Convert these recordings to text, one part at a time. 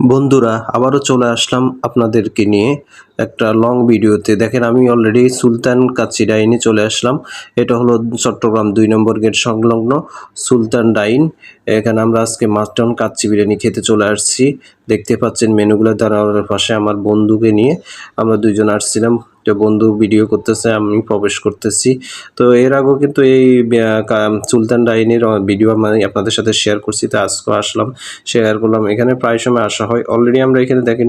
বন্ধুরা, আবারও চলে আসলাম আপনাদেরকে নিয়ে একটা লং ভিডিওতে দেখেন, আমি অলরেডি সুলতান কাচি ডাইনে চলে আসলাম। এটা হলো চট্টগ্রাম দুই নম্বর গেট সংলগ্ন সুলতান ডাইন। এখানে আমরা আজকে মাস্টন কাচ্চি বিরিয়ানি খেতে চলে আসছি। দেখতে পাচ্ছেন মেনুগুলো, দাঁড়ানোর পাশে আমার বন্ধুকে নিয়ে আমরা দুইজন আসছিলাম। তো বন্ধু ভিডিও করতেছে, আমি প্রবেশ করতেছি। তো এর আগেও কিন্তু এই সুলতান ডাইনির ভিডিও আমি আপনাদের সাথে শেয়ার করছি, তো আজকে আসলাম শেয়ার করলাম। এখানে প্রায় সময় আসা হয়। অলরেডি আমরা এখানে দেখেন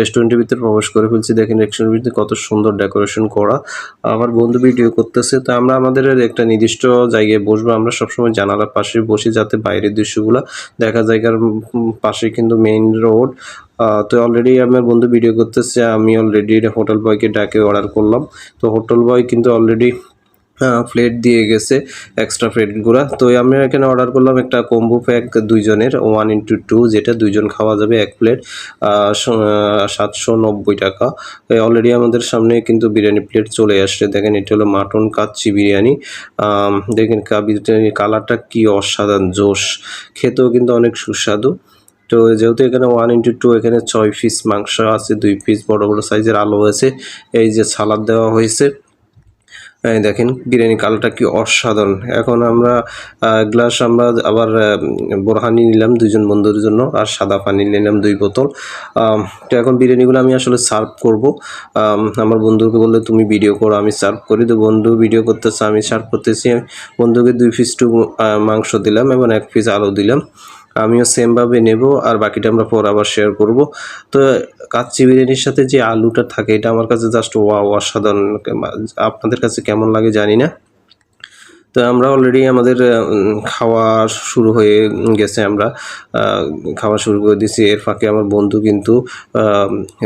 রেস্টুরেন্টের ভিতরে প্রবেশ করে ফেলছি। দেখেন রেস্টুরেন্টের ভিতরে কত সুন্দর ডেকোরেশন করা। আমার বন্ধু ভিডিও করতেছে তো আমরা আমাদের একটা নির্দিষ্ট জায়গায় বসবো। আমরা সবসময় জানালার পাশে বসি যাতে বাইরের দৃশ্যগুলো দেখা উম, পাশে কিন্তু মেইন রোড তো অলরেডি আমার বন্ধু ভিডিও করতেছে আমি অলরেডি হোটেল বয়কে ডাকে অর্ডার করলাম। তো হোটেল বয় কিন্তু অলরেডি প্লেট দিয়ে গেছে এক্সট্রা প্লেটগুলো তো আমি এখানে অর্ডার করলাম একটা কম্বো প্যাক দুইজনের ওয়ান ইন্টু টু যেটা দুইজন খাওয়া যাবে এক প্লেট সাতশো নব্বই টাকা। অলরেডি আমাদের সামনে কিন্তু বিরিয়ানি প্লেট চলে আসছে। দেখেন, এটা হলো মাটন কাচ্চি বিরিয়ানি। দেখেন বিরিয়ানির কালারটা কি অসাধারণ, জোশ। খেতেও কিন্তু অনেক সুস্বাদু। তো যেহেতু এখানে ওয়ান ইন্টু টু এখানে ছয় পিস মাংস আছে, দুই পিস বড় বড় সাইজের আলু আছে, এই যে সালাদ দেওয়া হয়েছে। দেখেন, বিরিয়ানি কালারটা কি অসাধারণ। এখন আমরা গ্লাস আমরা আবার বোরহানি নিলাম দুইজন বন্ধুর জন্য, আর সাদা পানি নিলাম দুই বোতল। তো এখন বিরিয়ানিগুলো আমি আসলে সার্ভ করব। আমার বন্ধুকে বললে, তুমি ভিডিও করো, আমি সার্ভ করি। তো বন্ধু ভিডিও করতেছে, আমি সার্ভ করতেছি। বন্ধুকে দুই পিস টু মাংস দিলাম এবং এক পিস আলু দিলাম। আমিও সেমভাবে নেব আর বাকিটা আমরা পর আবার শেয়ার করব। তো কাচ্চি বিরিয়ানির সাথে যে আলুটা থাকে, এটা আমার কাছে জাস্ট ওয়া অসাধারণ। আপনাদের কাছে কেমন লাগে জানি না। তো আমরা অলরেডি আমাদের খাওয়া শুরু হয়ে গেছে আমরা। খাওয়া শুরু করে দিয়েছি। এর ফাঁকে আমার বন্ধু কিন্তু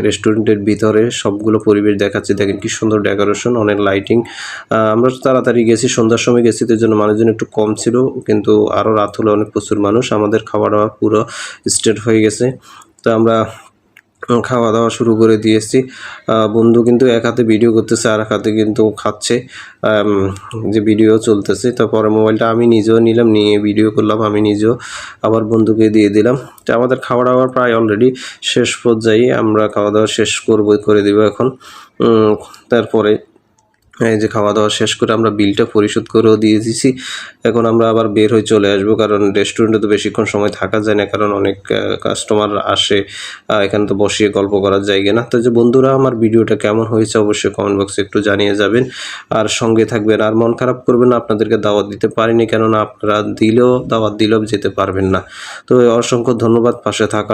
রেস্টুরেন্টের ভিতরে সবগুলো পরিবেশ দেখাচ্ছে। দেখেন কি সুন্দর ডেকোরেশন অনেক লাইটিং আমরা তাড়াতাড়ি গেছি, সন্ধ্যার সময় গেছি, তো জন্য মানুষজন একটু কম ছিল। কিন্তু আরও রাত হলে, অনেক প্রচুর মানুষ। আমাদের খাওয়া দাওয়া পুরো স্টেট হয়ে গেছে। তো আমরা খাওয়া দাওয়া শুরু করে দিয়েছি। বন্ধু কিন্তু এক হাতে ভিডিও করতেছে, আর এক হাতে কিন্তু খাচ্ছে। যে ভিডিও চলতেছে তারপরে মোবাইলটা আমি নিজেও নিলাম, নিয়ে ভিডিও করলাম, আমি নিজেও আবার বন্ধুকে দিয়ে দিলাম। তো আমাদের খাওয়া দাওয়া প্রায় অলরেডি শেষ পর্যায়ে আমরা খাওয়া দাওয়া শেষ করব, করে দেবো এখন। তারপরে এই যে খাওয়া দাওয়া শেষ করে আমরা বিলটা পরিশোধ করেও দিয়ে দিয়েছি। এখন আমরা আবার বের হয়ে চলে আসব, কারণ রেস্টুরেন্টে তো বেশিক্ষণ সময় থাকা যায় না, কারণ অনেক কাস্টমার আসে এখানে তো বসিয়ে গল্প করার জায়গা না। তো যে বন্ধুরা, আমার ভিডিওটা কেমন হয়েছে অবশ্যই কমেন্ট বক্সে একটু জানিয়ে যাবেন। আর সঙ্গে থাকবেন, আর মন খারাপ করবেন না, আপনাদেরকে দাওয়াত দিতে পারিনি, কেননা আপনারা দিলেও, দাওয়াত দিলেও যেতে পারবেন না। তো অসংখ্য ধন্যবাদ, পাশে থাকার